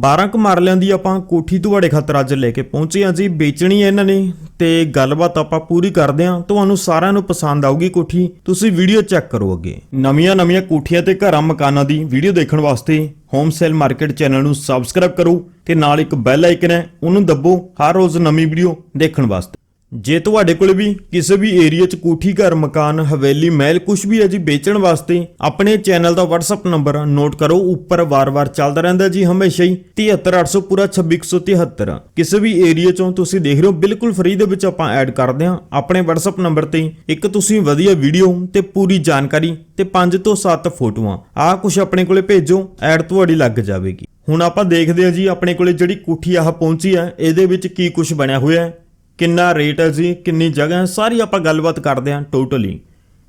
12 ਕੁ ਮਰਲਿਆਂ ਦੀ ਆਪਾਂ ਕੋਠੀ ਤੁਹਾਡੇ ਖਾਤਰ ਅੱਜ ਲੈ ਕੇ ਪਹੁੰਚੇ ਹਾਂ ਜੀ, ਵੇਚਣੀ ਹੈ ਇਹਨਾਂ ਨੇ ਤੇ ਗੱਲਬਾਤ ਆਪਾਂ ਪੂਰੀ ਕਰਦੇ ਹਾਂ। ਤੁਹਾਨੂੰ ਸਾਰਿਆਂ ਨੂੰ ਪਸੰਦ ਆਊਗੀ ਕੋਠੀ, ਤੁਸੀਂ ਵੀਡੀਓ ਚੈੱਕ ਕਰੋ ਅੱਗੇ। ਨਵੀਆਂ ਨਵੀਆਂ ਕੋਠੀਆਂ ਤੇ ਘਰਾਂ ਮਕਾਨਾਂ ਦੀ ਵੀਡੀਓ ਦੇਖਣ ਵਾਸਤੇ ਹੋਮ ਸੇਲ ਮਾਰਕੀਟ ਚੈਨਲ ਨੂੰ ਸਬਸਕ੍ਰਾਈਬ ਕਰੋ ਤੇ ਨਾਲ ਇੱਕ ਬੈਲ ਆਈਕਨ ਹੈ, ਉਹਨੂੰ ਦੱਬੋ ਹਰ ਰੋਜ਼ ਨਵੀਂ ਵੀਡੀਓ ਦੇਖਣ ਵਾਸਤੇ। ਜੇ ਤੁਹਾਡੇ ਕੋਲ ਵੀ ਕਿਸੇ ਵੀ ਏਰੀਆ 'ਚ ਕੋਠੀ, ਘਰ, ਮਕਾਨ, ਹਵੇਲੀ, ਮਹਿਲ ਕੁਝ ਵੀ ਹੈ ਜੀ ਵੇਚਣ ਵਾਸਤੇ, ਆਪਣੇ ਚੈਨਲ ਦਾ WhatsApp ਨੰਬਰ ਨੋਟ ਕਰੋ। ਉੱਪਰ ਵਾਰ-ਵਾਰ ਚੱਲਦਾ ਰਹਿੰਦਾ ਜੀ ਹਮੇਸ਼ਾ ਹੀ 73800 ਪੂਰਾ 26173 ਕਿਸੇ ਵੀ ਏਰੀਆ 'ਚੋਂ ਤੁਸੀਂ ਦੇਖ ਰਹੇ ਹੋ, ਬਿਲਕੁਲ ਫ੍ਰੀ ਦੇ ਵਿੱਚ ਆਪਾਂ ਐਡ ਕਰਦੇ ਹਾਂ। ਆਪਣੇ WhatsApp ਨੰਬਰ ਤੇ ਇੱਕ ਤੁਸੀਂ ਵਧੀਆ ਵੀਡੀਓ ਤੇ ਪੂਰੀ ਜਾਣਕਾਰੀ ਤੇ 5 ਤੋਂ 7 ਫੋਟੋਆਂ। ਆਹ ਕੁਝ ਆਪਣੇ ਕੋਲੇ ਭੇਜੋ, ਐਡ ਤੁਹਾਡੀ ਲੱਗ ਜਾਵੇਗੀ। ਹੁਣ ਆਪਾਂ ਦੇਖਦੇ ਹਾਂ ਜੀ ਆਪਣੇ ਕੋਲੇ ਜਿਹੜੀ ਕੋਠੀ ਆਹ ਪਹੁੰਚੀ ਹੈ, ਇਹਦੇ ਵਿੱਚ ਕੀ ਕੁਝ ਬਣਿਆ ਹੋਇਆ ਹੈ। ਕਿੰਨਾ ਰੇਟ ਹੈ ਜੀ, ਕਿੰਨੀ ਜਗ੍ਹਾ ਹੈ, ਸਾਰੀ ਆਪਾਂ ਗੱਲਬਾਤ ਕਰਦੇ ਹਾਂ ਟੋਟਲੀ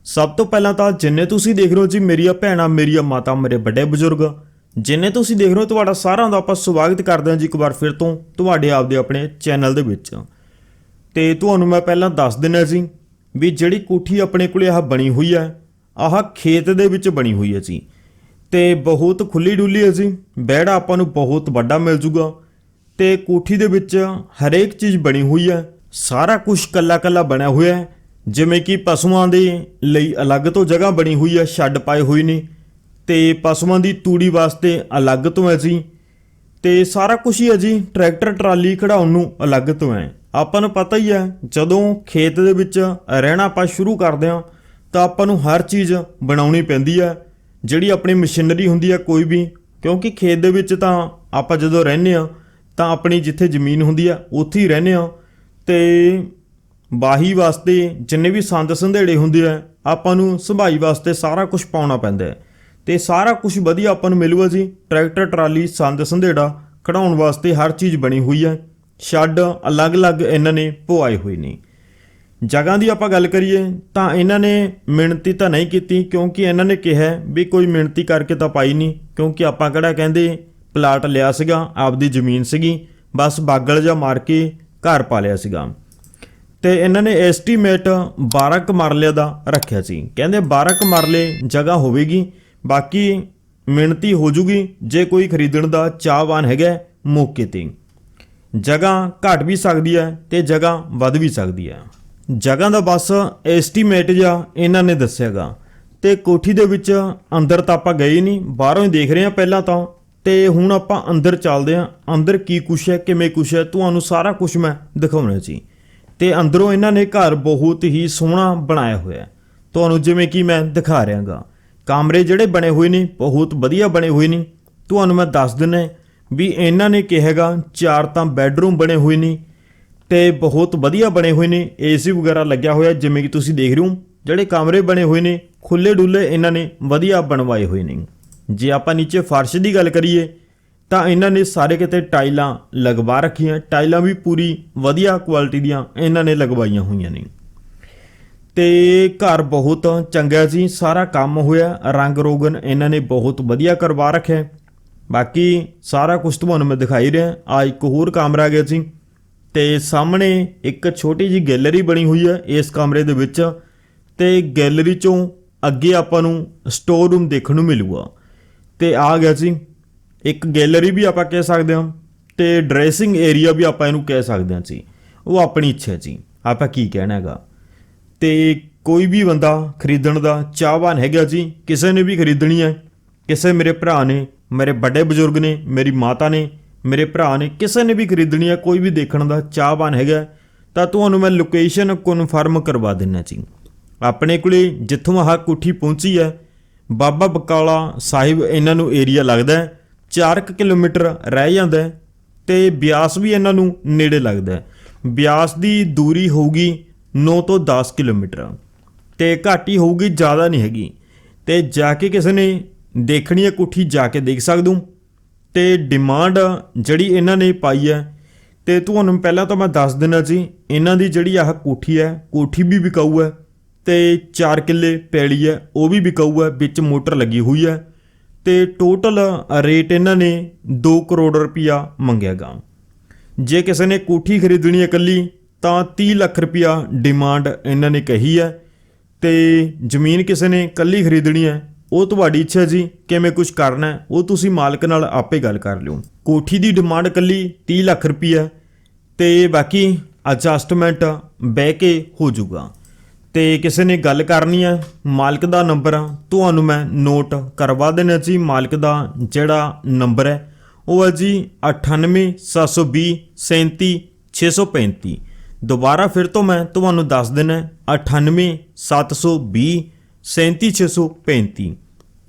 ਸਭ ਤੋਂ ਪਹਿਲਾਂ ਤਾਂ ਜਿੰਨੇ ਤੁਸੀਂ ਦੇਖ ਰਹੇ ਹੋ ਜੀ, ਮੇਰੀਆਂ ਭੈਣਾਂ, ਮੇਰੀਆਂ ਮਾਤਾ, ਮੇਰੇ ਵੱਡੇ ਬਜ਼ੁਰਗ, ਜਿੰਨੇ ਤੁਸੀਂ ਦੇਖ ਰਹੇ ਹੋ, ਤੁਹਾਡਾ ਸਾਰਿਆਂ ਦਾ ਆਪਾਂ ਸਵਾਗਤ ਕਰਦੇ ਹਾਂ ਜੀ ਇੱਕ ਵਾਰ ਫਿਰ ਤੋਂ ਤੁਹਾਡੇ ਆਪਦੇ ਆਪਣੇ ਚੈਨਲ ਦੇ ਵਿੱਚ। ਤੇ ਤੁਹਾਨੂੰ ਮੈਂ ਪਹਿਲਾਂ ਦੱਸ ਦਿੰਦਾ ਜੀ ਵੀ ਜਿਹੜੀ ਕੋਠੀ ਆਪਣੇ ਕੋਲੇ ਆਹ ਬਣੀ ਹੋਈ ਹੈ, ਆਹ ਖੇਤ ਦੇ ਵਿੱਚ ਬਣੀ ਹੋਈ ਹੈ ਜੀ। ਤੇ ਬਹੁਤ ਖੁੱਲੀ ਡੁੱਲੀ ਹੈ ਜੀ ਬੈੜਾ ਆਪਾਂ ਨੂੰ ਬਹੁਤ ਵੱਡਾ ਮਿਲ ਜੂਗਾ। ਤੇ ਕੋਠੀ ਦੇ ਵਿੱਚ ਹਰੇਕ ਚੀਜ਼ ਬਣੀ ਹੋਈ ਹੈ ਸਾਰਾ ਕੁਝ ਕੱਲਾ ਕੱਲਾ ਬਣਿਆ ਹੋਇਆ ਹੈ। ਜਿਵੇਂ ਕਿ ਪਸ਼ੂਆਂ ਦੇ ਲਈ ਅਲੱਗ ਤੋਂ ਜਗ੍ਹਾ ਬਣੀ ਹੋਈ ਹੈ ਸ਼ੈੱਡ ਪਾਏ ਹੋਏ ਨੇ। ਤੇ ਪਸ਼ੂਆਂ ਦੀ ਤੂੜੀ ਵਾਸਤੇ ਅਲੱਗ ਤੋਂ ਹੈ ਜੀ। ਤੇ ਸਾਰਾ ਕੁਝ ਹੀ ਹੈ ਜੀ, ਟਰੈਕਟਰ, ਟਰਾਲੀ ਖੜਾਉਣ ਨੂੰ ਅਲੱਗ ਤੋਂ ਹੈ। ਆਪਾਂ ਨੂੰ ਪਤਾ ਹੀ ਹੈ, ਜਦੋਂ ਖੇਤ ਦੇ ਵਿੱਚ ਰਹਿਣਾ ਆਪਾਂ ਸ਼ੁਰੂ ਕਰਦੇ ਹਾਂ, ਤਾਂ ਆਪਾਂ ਨੂੰ ਹਰ ਚੀਜ਼ ਬਣਾਉਣੀ ਪੈਂਦੀ ਹੈ। ਜਿਹੜੀ ਆਪਣੀ ਮਸ਼ੀਨਰੀ ਹੁੰਦੀ ਹੈ ਕੋਈ ਵੀ, ਕਿਉਂਕਿ ਖੇਤ ਦੇ ਵਿੱਚ ਤਾਂ ਆਪਾਂ ਜਦੋਂ ਰਹਿੰਦੇ ਆ ਤਾਂ ਆਪਣੀ ਜਿੱਥੇ ਜ਼ਮੀਨ ਹੁੰਦੀ ਆ ਉੱਥੇ ਹੀ ਰਹਿੰਦੇ ਆ ਤੇ ਬਾਹੀ ਵਾਸਤੇ ਜਿੰਨੇ ਵੀ ਸੰਦ ਸੰਧੇੜੇ ਹੁੰਦੇ ਆ, ਆਪਾਂ ਨੂੰ ਸੰਭਾਈ ਵਾਸਤੇ ਸਾਰਾ ਕੁਝ ਪਾਉਣਾ ਪੈਂਦਾ ਹੈ। ਤੇ ਸਾਰਾ ਕੁਝ ਵਧੀਆ ਆਪਾਂ ਨੂੰ ਮਿਲੂਗਾ ਜੀ, ਟਰੈਕਟਰ, ਟਰਾਲੀ, ਸੰਦ ਸੰਧੇੜਾ ਕਢਾਉਣ ਵਾਸਤੇ ਹਰ ਚੀਜ਼ ਬਣੀ ਹੋਈ ਹੈ। ਛੱਡ ਅਲੱਗ-ਅਲੱਗ ਇਹਨਾਂ ਨੇ ਪਵਾਏ ਹੋਏ ਨੇ। ਜਗ੍ਹਾ ਦੀ ਆਪਾਂ ਗੱਲ ਕਰੀਏ, ਤਾਂ ਇਹਨਾਂ ਨੇ ਮਿਹਨਤੀ ਤਾਂ ਨਹੀਂ ਕੀਤੀ, ਕਿਉਂਕਿ ਇਹਨਾਂ ਨੇ ਕਿਹਾ ਵੀ ਕੋਈ ਮਿਹਨਤੀ ਕਰਕੇ ਤਾਂ ਪਾਈ ਨਹੀਂ, ਕਿਉਂਕਿ ਆਪਾਂ ਕਿਹੜਾ ਕਹਿੰਦੇ, ਪਲਾਟ ਲਿਆ ਸੀਗਾ, ਆਪਦੀ ਜ਼ਮੀਨ ਸੀਗੀ, ਬਸ ਬਾਗਲ ਜਾਂ ਮਾਰ ਕੇ ਘਰ ਪਾ ਲਿਆ ਸੀਗਾ। ਤੇ ਇਹਨਾਂ ਨੇ ਐਸਟੀਮੇਟ 12 ਕ ਮਰਲੇ ਦਾ ਰੱਖਿਆ ਸੀ। ਕਹਿੰਦੇ 12 ਕ ਮਰਲੇ ਜਗ੍ਹਾ ਹੋਵੇਗੀ, ਬਾਕੀ ਮਿਹਨਤੀ ਹੋ ਜੂਗੀ ਜੇ ਕੋਈ ਖਰੀਦਣ ਦਾ ਚਾਹਵਾਨ ਹੈਗਾ ਮੌਕੇ ਤੇ। ਜਗ੍ਹਾ ਘਟ ਵੀ ਸਕਦੀ ਹੈ ਤੇ ਜਗ੍ਹਾ ਵੱਧ ਵੀ ਸਕਦੀ ਹੈ। ਜਗ੍ਹਾ ਦਾ ਬਸ ਐਸਟੀਮੇਟ ਜਾਂ ਇਹਨਾਂ ਨੇ ਦੱਸਿਆਗਾ। ਤੇ ਕੋਠੀ ਦੇ ਵਿੱਚ ਅੰਦਰ ਤਾਂ ਆਪਾਂ ਗਏ ਨਹੀਂ, ਬਾਹਰੋਂ ਹੀ ਦੇਖ ਰਹੇ ਹਾਂ ਪਹਿਲਾਂ ਤਾਂ। ਤੇ ਹੁਣ ਆਪਾਂ ਅੰਦਰ ਚੱਲਦੇ ਹਾਂ। ਅੰਦਰ ਕੀ ਕੁਛ ਹੈ, ਕਿਵੇਂ ਕੁਛ ਹੈ, ਤੁਹਾਨੂੰ ਸਾਰਾ ਕੁਝ ਮੈਂ ਦਿਖਾਉਣਾ ਸੀ ਤੇ ਅੰਦਰੋਂ ਇਹਨਾਂ ਨੇ ਘਰ ਬਹੁਤ ਹੀ ਸੋਹਣਾ ਬਣਾਇਆ ਹੋਇਆ ਤੁਹਾਨੂੰ ਜਿਵੇਂ ਕਿ ਮੈਂ ਦਿਖਾ ਰਿਹਾਗਾ। ਕਮਰੇ ਜਿਹੜੇ ਬਣੇ ਹੋਏ ਨੇ, ਬਹੁਤ ਵਧੀਆ ਬਣੇ ਹੋਏ ਨੇ। ਤੁਹਾਨੂੰ ਮੈਂ ਦੱਸ ਦਿੰਨਾ ਵੀ ਇਹਨਾਂ ਨੇ ਕਿਹਾਗਾ ਚਾਰ ਤਾਂ ਬੈੱਡਰੂਮ ਬਣੇ ਹੋਏ ਨੇ ਤੇ ਬਹੁਤ ਵਧੀਆ ਬਣੇ ਹੋਏ ਨੇ। ਏਸੀ ਵਗੈਰਾ ਲੱਗਿਆ ਹੋਇਆ, ਜਿਵੇਂ ਕਿ ਤੁਸੀਂ ਦੇਖ ਰਹੇ ਹੋ। ਜਿਹੜੇ ਕਮਰੇ ਬਣੇ ਹੋਏ ਨੇ ਖੁੱਲੇ ਡੁੱਲੇ ਇਹਨਾਂ ਨੇ ਵਧੀਆ ਬਣਵਾਏ ਹੋਏ ਨੇ। ਜੇ ਆਪਾਂ ਨੀਚੇ ਫਰਸ਼ ਦੀ ਗੱਲ ਕਰੀਏ, ਤਾਂ ਇਹਨਾਂ ਨੇ ਸਾਰੇ ਕਿਤੇ ਟਾਈਲਾਂ ਲਗਵਾ ਰੱਖੀਆਂ, ਟਾਈਲਾਂ ਵੀ ਪੂਰੀ ਵਧੀਆ ਕੁਆਲਿਟੀ ਦੀਆਂ ਇਹਨਾਂ ਨੇ ਲਗਵਾਈਆਂ ਹੋਈਆਂ ਨੇ। ਤੇ ਘਰ ਬਹੁਤ ਚੰਗਾ ਸੀ, ਸਾਰਾ ਕੰਮ ਹੋਇਆ, ਰੰਗ ਰੋਗਨ ਇਹਨਾਂ ਨੇ ਬਹੁਤ ਵਧੀਆ ਕਰਵਾ ਰੱਖਿਆ। ਬਾਕੀ ਸਾਰਾ ਕੁਝ ਤੁਹਾਨੂੰ ਮੈਂ ਦਿਖਾਈ ਰਿਹਾ, ਆ ਇੱਕ ਹੋਰ ਕਮਰਾ ਗਿਆ ਸੀ, ਤੇ ਸਾਹਮਣੇ ਇੱਕ ਛੋਟੀ ਜੀ ਗੈਲਰੀ ਬਣੀ ਹੋਈ ਹੈ ਇਸ ਕਮਰੇ ਦੇ ਵਿੱਚ, ਤੇ ਗੈਲਰੀ ਚੋਂ ਅੱਗੇ ਆਪਾਂ ਨੂੰ ਸਟੋਰ ਰੂਮ ਦੇਖਣ ਨੂੰ ਮਿਲੂਗਾ। ਤੇ ਆ ਗਿਆ ਜੀ ਇੱਕ ਗੈਲਰੀ ਵੀ ਆਪਾਂ ਕਹਿ ਸਕਦੇ ਹਾਂ ਤੇ ਡਰੈਸਿੰਗ ਏਰੀਆ ਵੀ ਆਪਾਂ ਇਹਨੂੰ ਕਹਿ ਸਕਦੇ ਹਾਂ ਜੀ। ਉਹ ਆਪਣੀ ਇੱਛਾ ਜੀ। ਆਪਾਂ ਕੀ ਕਹਿਣਾ ਹੈਗਾ? ਤੇ ਕੋਈ ਵੀ ਬੰਦਾ ਖਰੀਦਣ ਦਾ ਚਾਹਵਾਨ ਹੈਗਾ ਜੀ, ਕਿਸੇ ਨੇ ਵੀ ਖਰੀਦਣੀ ਹੈ, ਕਿਸੇ ਮੇਰੇ ਭਰਾ ਨੇ, ਮੇਰੇ ਵੱਡੇ ਬਜ਼ੁਰਗ ਨੇ, ਮੇਰੀ ਮਾਤਾ ਨੇ, ਮੇਰੇ ਭਰਾ ਨੇ, ਕਿਸੇ ਨੇ ਵੀ ਖਰੀਦਣੀ ਹੈ, ਕੋਈ ਵੀ ਦੇਖਣ ਦਾ ਚਾਹਵਾਨ ਹੈਗਾ, ਤਾਂ ਤੁਹਾਨੂੰ ਮੈਂ ਲੋਕੇਸ਼ਨ ਕਨਫਰਮ ਕਰਵਾ ਦਿੰਨਾ ਜੀ। ਆਪਣੇ ਕੋਲੇ ਜਿੱਥੋਂ ਆਹ ਕੋਠੀ ਪਹੁੰਚੀ ਹੈ ਬਾਬਾ ਬਕਾਲਾ ਸਾਹਿਬ ਇਹਨਾਂ ਨੂੰ ਏਰੀਆ ਲੱਗਦਾ ਹੈ 4 ਕਿਲੋਮੀਟਰ ਰਹਿ ਜਾਂਦਾ ਹੈ ਤੇ ਬਿਆਸ ਵੀ ਇਹਨਾਂ ਨੂੰ ਨੇੜੇ ਲੱਗਦਾ ਹੈ। ਬਿਆਸ ਦੀ ਦੂਰੀ ਹੋਊਗੀ 9 ਤੋਂ 10 ਕਿਲੋਮੀਟਰ ਤੇ ਘੱਟ ਹੋਊਗੀ ਜ਼ਿਆਦਾ ਨਹੀਂ ਹੈਗੀ। ਤੇ ਜਾ ਕੇ ਕਿਸੇ ਨੇ ਦੇਖਣੀ ਹੈ ਕੋਠੀ ਜਾ ਕੇ ਦੇਖ ਸਕਦੇ। ਹੋ ਤੇ ਡਿਮਾਂਡ ਜਿਹੜੀ ਇਹਨਾਂ ਨੇ ਪਾਈ ਹੈ, ਤੇ ਤੁਹਾਨੂੰ ਪਹਿਲਾਂ ਤਾਂ ਮੈਂ ਦੱਸ ਦਿੰਦਾ ਜੀ ਇਹਨਾਂ ਦੀ ਜਿਹੜੀ ਆਹ ਕੋਠੀ ਹੈ, ਕੋਠੀ ਵੀ ਵਿਕਾਊ ਹੈ। ਤੇ 4 ਕਿੱਲੇ ਪੈਲੀ ਹੈ, ਉਹ ਵੀ ਵਿਕਾਊ ਹੈ, ਵਿੱਚ ਮੋਟਰ ਲੱਗੀ ਹੋਈ ਹੈ ਤੇ ਟੋਟਲ ਰੇਟ ਇਹਨਾਂ ਨੇ 2 ਕਰੋੜ ਰੁਪਇਆ ਮੰਗਿਆਗਾ ਜੇ ਕਿਸੇ ਨੇ ਕੋਠੀ ਖਰੀਦਣੀ ਹੈ ਇਕੱਲੀ, ਤਾਂ 30 ਲੱਖ ਰੁਪਇਆ ਡਿਮਾਂਡ ਇਹਨਾਂ ਨੇ ਕਹੀ ਹੈ ਤੇ ਜ਼ਮੀਨ ਕਿਸੇ ਨੇ ਇਕੱਲੀ ਖਰੀਦਣੀ ਹੈ, ਉਹ ਤੁਹਾਡੀ ਇੱਛਾ ਜੀ, ਕਿਵੇਂ ਕੁਝ ਕਰਨਾ ਉਹ ਤੁਸੀਂ ਮਾਲਕ ਨਾਲ ਆਪੇ ਗੱਲ ਕਰ ਲਿਓ। ਕੋਠੀ ਦੀ ਡਿਮਾਂਡ ਇਕੱਲੀ 30 ਲੱਖ ਰੁਪਈਆ ਤੇ ਬਾਕੀ ਐਡਜਸਟਮੈਂਟ ਬਹਿ ਕੇ ਹੋ ਜਾਊਗਾ। ਤੇ ਕਿਸੇ ਨੇ ਗੱਲ ਕਰਨੀ ਹੈ ਮਾਲਕ ਦਾ ਨੰਬਰ ਤੁਹਾਨੂੰ ਮੈਂ ਨੋਟ ਕਰਵਾ ਦੇਣਾ ਜੀ, ਮਾਲਕ ਦਾ ਜਿਹੜਾ ਨੰਬਰ ਹੈ, ਉਹ ਹੈ ਜੀ 98720 37635 ਦੁਬਾਰਾ ਫਿਰ ਤੋਂ ਮੈਂ ਤੁਹਾਨੂੰ ਦੱਸ ਦੇਣਾ 98720 37635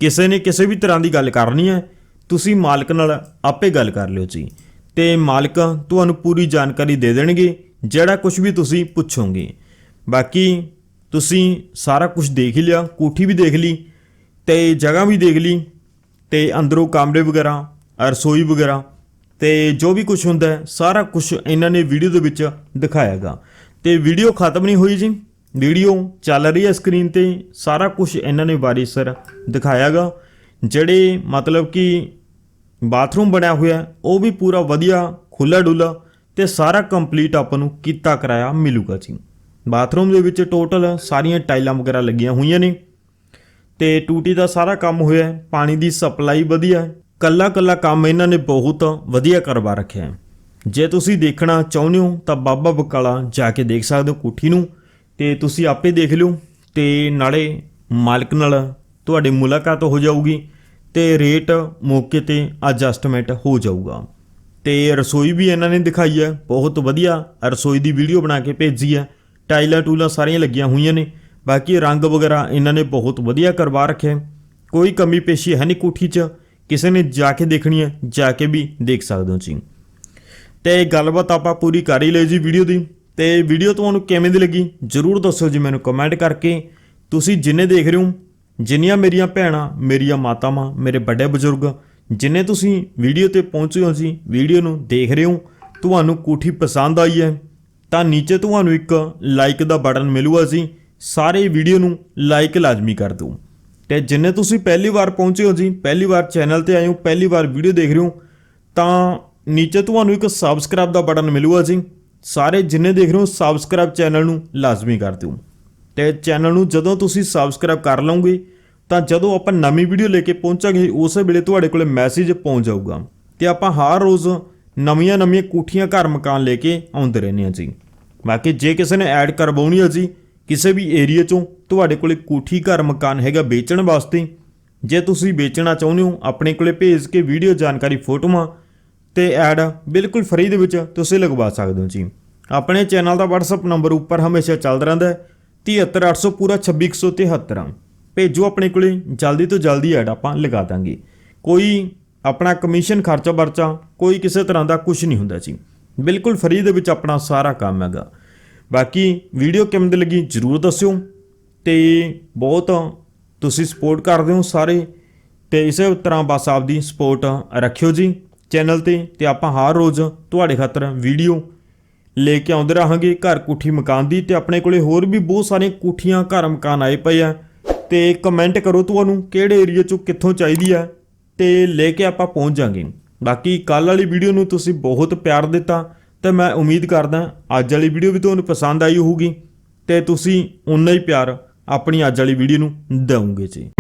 ਕਿਸੇ ਨੇ ਕਿਸੇ ਵੀ ਤਰ੍ਹਾਂ ਦੀ ਗੱਲ ਕਰਨੀ ਹੈ ਤੁਸੀਂ ਮਾਲਕ ਨਾਲ ਆਪੇ ਗੱਲ ਕਰ ਲਿਓ ਜੀ। ਤੇ ਮਾਲਕ ਤੁਹਾਨੂੰ ਪੂਰੀ ਜਾਣਕਾਰੀ ਦੇ ਦੇਣਗੇ, ਜਿਹੜਾ ਕੁਝ ਵੀ ਤੁਸੀਂ ਪੁੱਛੋਗੇ। ਬਾਕੀ ਤੁਸੀਂ ਸਾਰਾ ਕੁਝ ਦੇਖ ਹੀ ਲਿਆ, ਕੋਠੀ ਵੀ ਦੇਖ ਲਈ, ਤੇ ਜਗ੍ਹਾ ਵੀ ਦੇਖ ਲਈ, ਤੇ ਅੰਦਰੋਂ ਕਮਰੇ ਵਗੈਰਾ, ਰਸੋਈ ਵਗੈਰਾ, ਤੇ ਜੋ ਵੀ ਕੁਝ ਹੁੰਦਾ ਸਾਰਾ ਕੁਝ ਇਹਨਾਂ ਨੇ ਵੀਡੀਓ ਦੇ ਵਿੱਚ ਦਿਖਾਇਆਗਾ ਤੇ ਵੀਡੀਓ ਖਤਮ ਨਹੀਂ ਹੋਈ ਜੀ। ਵੀਡੀਓ ਚੱਲ ਰਹੀ ਹੈ ਸਕਰੀਨ ਤੇ, ਸਾਰਾ ਕੁਝ ਇਹਨਾਂ ਨੇ ਵਾਰੀਸਰ ਦਿਖਾਇਆਗਾ ਜਿਹੜੇ ਮਤਲਬ ਕਿ ਬਾਥਰੂਮ ਬਣਿਆ ਹੋਇਆ ਉਹ ਵੀ ਪੂਰਾ ਵਧੀਆ ਖੁੱਲਾ ਡੁੱਲਾ ਤੇ ਸਾਰਾ ਕੰਪਲੀਟ ਆਪਾਂ ਨੂੰ ਕੀਤਾ ਕਰਾਇਆ ਮਿਲੂਗਾ ਜੀ। ਬਾਥਰੂਮ ਦੇ ਵਿੱਚ ਟੋਟਲ ਸਾਰੀਆਂ ਟਾਈਲਾਂ ਵਗੈਰਾ ਲੱਗੀਆਂ ਹੋਈਆਂ ਨੇ ਤੇ ਟੂਟੀ ਦਾ ਸਾਰਾ ਕੰਮ ਹੋਇਆ ਹੈ, ਪਾਣੀ ਦੀ ਸਪਲਾਈ ਵਧੀਆ ਹੈ। ਕੱਲਾ ਕੱਲਾ ਕੰਮ ਇਹਨਾਂ ਨੇ ਬਹੁਤ ਵਧੀਆ ਕਰਵਾ ਰੱਖਿਆ ਹੈ। ਜੇ ਤੁਸੀਂ ਦੇਖਣਾ ਚਾਹੁੰਦੇ ਹੋ ਤਾਂ ਬਾਬਾ ਬਕਾਲਾ ਜਾ ਕੇ ਦੇਖ ਸਕਦੇ ਹੋ ਕੋਠੀ ਨੂੰ ਤੇ ਤੁਸੀਂ ਆਪੇ ਦੇਖ ਲਿਓ ਤੇ ਨਾਲੇ ਮਾਲਕ ਨਾਲ ਤੁਹਾਡੀ ਮੁਲਾਕਾਤ ਹੋ ਜਾਊਗੀ ਤੇ ਰੇਟ ਮੌਕੇ ਤੇ ਐਡਜਸਟਮੈਂਟ ਹੋ ਜਾਊਗਾ। ਤੇ ਰਸੋਈ ਵੀ ਇਹਨਾਂ ਨੇ ਦਿਖਾਈ ਹੈ, ਬਹੁਤ ਵਧੀਆ ਰਸੋਈ ਦੀ ਵੀਡੀਓ ਬਣਾ ਕੇ ਭੇਜੀ ਹੈ। ਟਾਈਲਾਂ ਟੂਲਾਂ ਸਾਰੀਆਂ ਲੱਗੀਆਂ ਹੋਈਆਂ ਨੇ। ਬਾਕੀ ਰੰਗ ਵਗੈਰਾ ਇਹਨਾਂ ਨੇ ਬਹੁਤ ਵਧੀਆ ਕਰਵਾ ਰੱਖਿਆ ਕੋਈ ਕਮੀ ਪੇਸ਼ੀ ਹੈ ਨਹੀਂ ਕੋਠੀ 'ਚ। ਕਿਸੇ ਨੇ ਜਾ ਕੇ ਦੇਖਣੀ ਹੈ, ਜਾ ਕੇ ਵੀ ਦੇਖ ਸਕਦੇ ਹੋ ਜੀ। ਤੇ ਗੱਲਬਾਤ ਆਪਾਂ ਪੂਰੀ ਕਰ ਹੀ ਲਈ ਜੀ ਵੀਡੀਓ ਦੀ। ਤੇ ਵੀਡੀਓ ਤੁਹਾਨੂੰ ਕਿਵੇਂ ਦੀ ਲੱਗੀ ਜਰੂਰ ਦੱਸੋ ਜੀ ਮੈਨੂੰ ਕਮੈਂਟ ਕਰਕੇ। ਤੁਸੀਂ ਜਿੰਨੇ ਦੇਖ ਰਹੇ ਹੋ, ਜਿੰਨੀਆਂ ਮੇਰੀਆਂ ਭੈਣਾਂ, ਮੇਰੀਆਂ ਮਾਤਾਵਾਂ, ਮੇਰੇ ਵੱਡੇ ਬਜ਼ੁਰਗ, ਜਿੰਨੇ ਤੁਸੀਂ ਵੀਡੀਓ ਤੇ ਪਹੁੰਚੇ ਹੋ ਜੀ, ਵੀਡੀਓ ਨੂੰ ਦੇਖ ਰਹੇ ਹੋ, ਤੁਹਾਨੂੰ ਕੋਠੀ ਪਸੰਦ ਆਈ ਹੈ। ਤਾਂ ਨੀਚੇ ਤੁਹਾਨੂੰ ਇੱਕ ਲਾਈਕ ਦਾ ਬਟਨ ਮਿਲੂਗਾ ਜੀ। ਸਾਰੇ ਵੀਡੀਓ ਨੂੰ ਲਾਈਕ ਲਾਜ਼ਮੀ ਕਰ ਦਿਓ। ਤੇ ਜਿੰਨੇ ਤੁਸੀਂ ਪਹਿਲੀ ਵਾਰ ਪਹੁੰਚੇ ਹੋ ਜੀ, ਪਹਿਲੀ ਵਾਰ ਚੈਨਲ ਤੇ ਆਏ ਹੋ, ਪਹਿਲੀ ਵਾਰ ਵੀਡੀਓ ਦੇਖ ਰਹੇ ਹੋ, ਤਾਂ ਨੀਚੇ ਤੁਹਾਨੂੰ ਇੱਕ ਸਬਸਕ੍ਰਾਈਬ ਦਾ ਬਟਨ ਮਿਲੂਗਾ ਜੀ। ਸਾਰੇ ਜਿੰਨੇ ਦੇਖ ਰਹੇ ਹੋ ਸਬਸਕ੍ਰਾਈਬ ਚੈਨਲ ਨੂੰ ਲਾਜ਼ਮੀ ਕਰ ਦਿਓ। ਤੇ ਚੈਨਲ ਨੂੰ ਜਦੋਂ ਤੁਸੀਂ ਸਬਸਕ੍ਰਾਈਬ ਕਰ ਲਓਗੇ, ਤਾਂ ਜਦੋਂ ਆਪਾਂ ਨਵੀਂ ਵੀਡੀਓ ਲੈ ਕੇ ਪਹੁੰਚਾਂਗੇ, ਉਸੇ ਵੇਲੇ ਤੁਹਾਡੇ ਕੋਲੇ ਮੈਸੇਜ ਪਹੁੰਚ ਜਾਊਗਾ। ਤੇ ਆਪਾਂ ਹਰ ਰੋਜ਼ ਨਵੀਆਂ ਨਵੀਆਂ ਕੋਠੀਆਂ ਘਰ ਮਕਾਨ ਲੈ ਕੇ ਆਉਂਦੇ ਰਹਿੰਦੇ ਹਾਂ ਜੀ। ਬਾਕੀ ਜੇ ਕਿਸੇ ਨੇ ਐਡ ਕਰਵਾਉਣੀ ਹੈ ਜੀ, ਕਿਸੇ ਵੀ ਏਰੀਆ ਚੋਂ, ਤੁਹਾਡੇ ਕੋਲੇ ਕੋਠੀ ਘਰ ਮਕਾਨ ਹੈਗਾ ਵੇਚਣ ਵਾਸਤੇ, ਜੇ ਤੁਸੀਂ ਵੇਚਣਾ ਚਾਹੁੰਦੇ ਹੋ, ਆਪਣੇ ਕੋਲੇ ਭੇਜ ਕੇ ਵੀਡੀਓ ਜਾਣਕਾਰੀ ਫੋਟੋਆਂ ਤੇ ਐਡ ਬਿਲਕੁਲ ਫ੍ਰੀ ਦੇ ਵਿੱਚ ਤੁਸੀਂ ਲਗਵਾ ਸਕਦੇ ਹੋ ਜੀ। ਆਪਣੇ ਚੈਨਲ ਦਾ WhatsApp ਨੰਬਰ ਉੱਪਰ ਹਮੇਸ਼ਾ ਚੱਲਦਾ ਰਹਿੰਦਾ ਹੈ 73800 ਪੂਰਾ 26173 ਭੇਜੋ ਆਪਣੇ ਕੋਲੇ, ਜਲਦੀ ਤੋਂ ਜਲਦੀ ਐਡ ਆਪਾਂ ਲਗਾ ਦਾਂਗੇ। ਕੋਈ ਆਪਣਾ ਕਮਿਸ਼ਨ ਖਰਚਾ ਵਰਚਾ ਕੋਈ ਕਿਸੇ ਤਰ੍ਹਾਂ ਦਾ ਕੁਝ ਨਹੀਂ ਹੁੰਦਾ ਜੀ। ਬਿਲਕੁਲ ਫਰੀ ਦੇ ਵਿੱਚ ਆਪਣਾ ਸਾਰਾ ਕੰਮ ਹੈਗਾ। ਬਾਕੀ ਵੀਡੀਓ ਕਿਵੇਂ ਦੀ ਲੱਗੀ ਜਰੂਰ ਦੱਸਿਓ ਤੇ ਬਹੁਤ ਤੁਸੀਂ ਸਪੋਰਟ ਕਰਦੇ ਹੋ ਸਾਰੇ। ਤੇ ਇਸੇ ਤਰ੍ਹਾਂ ਬਸ ਆਪਦੀ ਸਪੋਰਟ ਰੱਖਿਓ ਜੀ ਚੈਨਲ ਤੇ ਤੇ ਆਪਾਂ ਹਰ ਰੋਜ਼ ਤੁਹਾਡੇ ਖਾਤਰ ਵੀਡੀਓ ਲੈ ਕੇ ਆਉਂਦੇ ਰਹਾਂਗੇ ਘਰ ਕੋਠੀ ਮਕਾਨ ਦੀ ਤੇ ਆਪਣੇ ਕੋਲੇ ਹੋਰ ਵੀ ਬਹੁਤ ਸਾਰੀਆਂ ਕੋਠੀਆਂ ਘਰ ਮਕਾਨ ਆਏ ਪਏ ਆ। ਤੇ ਕਮੈਂਟ ਕਰੋ ਤੁਹਾਨੂੰ ਕਿਹੜੇ ਏਰੀਆ ਚੋਂ ਕਿੱਥੋਂ ਚਾਹੀਦੀ ਆ। ਤੇ ਲੈ ਕੇ ਆਪਾਂ ਪਹੁੰਚ ਜਾਾਂਗੇ। ਬਾਕੀ ਕੱਲ ਵਾਲੀ ਵੀਡੀਓ ਨੂੰ ਤੁਸੀਂ ਬਹੁਤ ਪਿਆਰ ਦਿੱਤਾ ਤੇ ਮੈਂ ਉਮੀਦ ਕਰਦਾ ਅੱਜ ਵਾਲੀ ਵੀਡੀਓ ਵੀ ਤੁਹਾਨੂੰ ਪਸੰਦ ਆਈ ਹੋਊਗੀ ਤੇ ਤੁਸੀਂ ਉਨਾ ਹੀ ਪਿਆਰ ਆਪਣੀ ਅੱਜ ਵਾਲੀ ਵੀਡੀਓ ਨੂੰ ਦਿਓਗੇ ਜੀ।